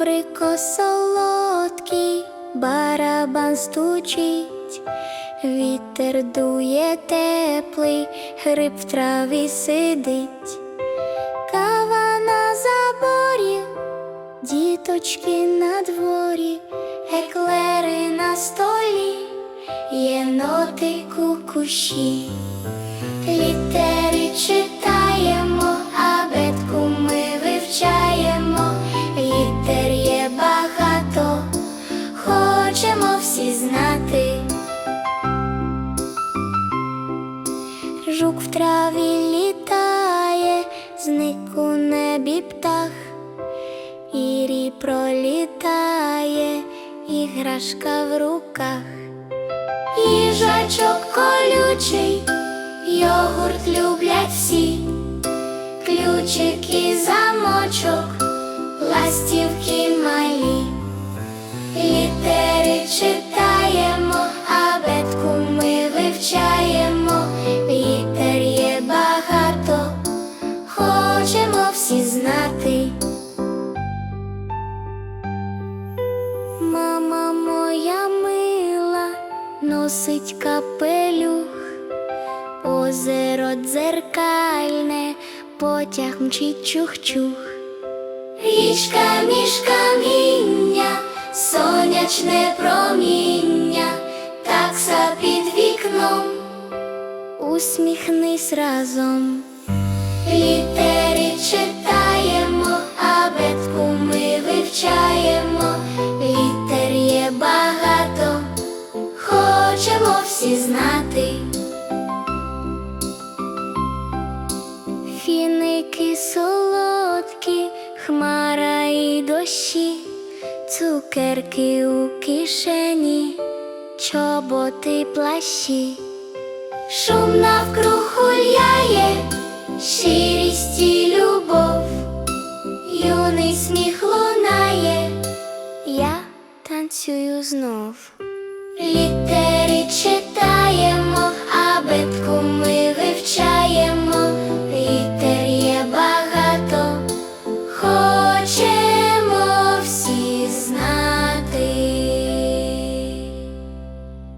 абрикос солодкий, барабан стучить, вітер дує теплий, гриб в траві сидить, кава на заборі, діточки на дворі, еклери на столі, єнотик у кущі. Всі знати. Жук в траві літає, зник у небі птах, Ірі пролітає, іграшка в руках. Їжачок колючий, йогурт люблять всі, ключик і замочок, ластівки носить капелюх, озеро дзеркальне, потяг мчить чух-чух. Річка між каміння, сонячне проміння, такса під вікном, усміхнись разом. Літери читаємо, Фіники солодкі, хмара і дощі, цукерки у кишені, чоботи плащі. Шум навкруг гуляє, щирість і любов, юний сміх лунає, я танцюю знов.